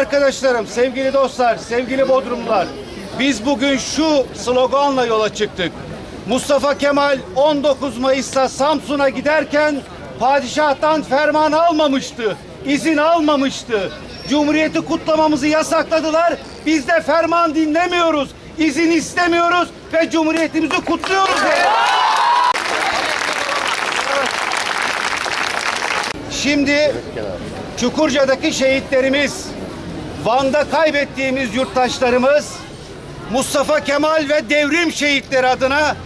arkadaşlarım, sevgili dostlar, sevgili Bodrumlular, biz bugün şu sloganla yola çıktık. Mustafa Kemal 19 Mayıs'ta Samsun'a giderken padişahtan ferman almamıştı, izin almamıştı. Cumhuriyeti kutlamamızı yasakladılar. Biz de ferman dinlemiyoruz, izin istemiyoruz ve cumhuriyetimizi kutluyoruz. Şimdi Çukurca'daki şehitlerimiz, Van'da kaybettiğimiz yurttaşlarımız, Mustafa Kemal ve devrim şehitleri adına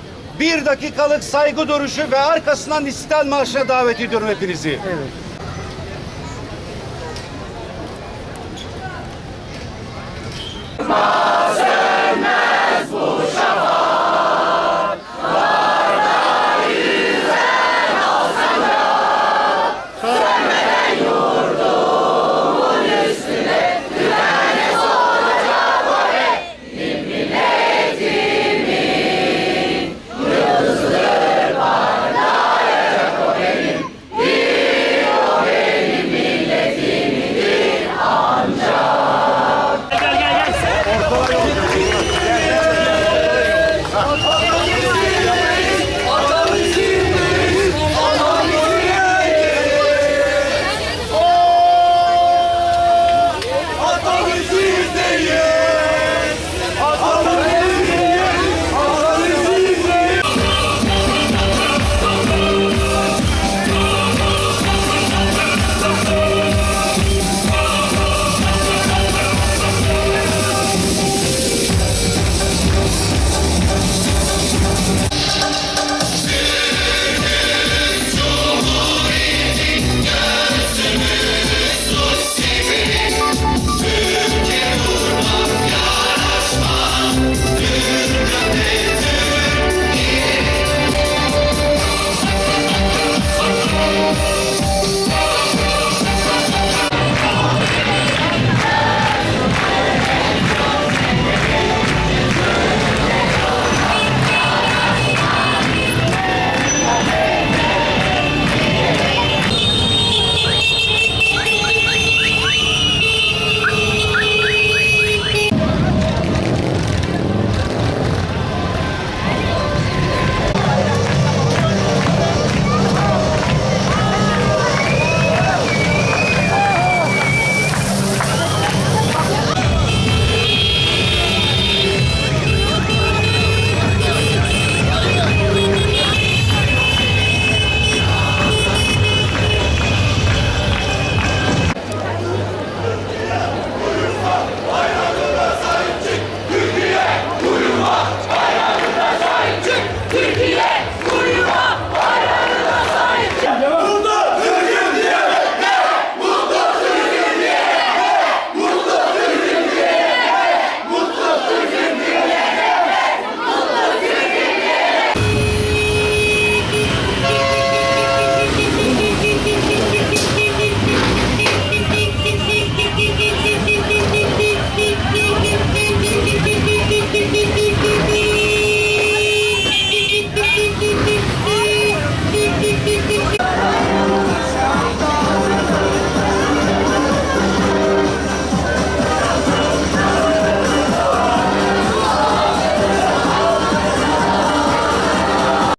bir dakikalık saygı duruşu ve arkasından İstiklal Marşı'na davet ediyorum hepinizi. Var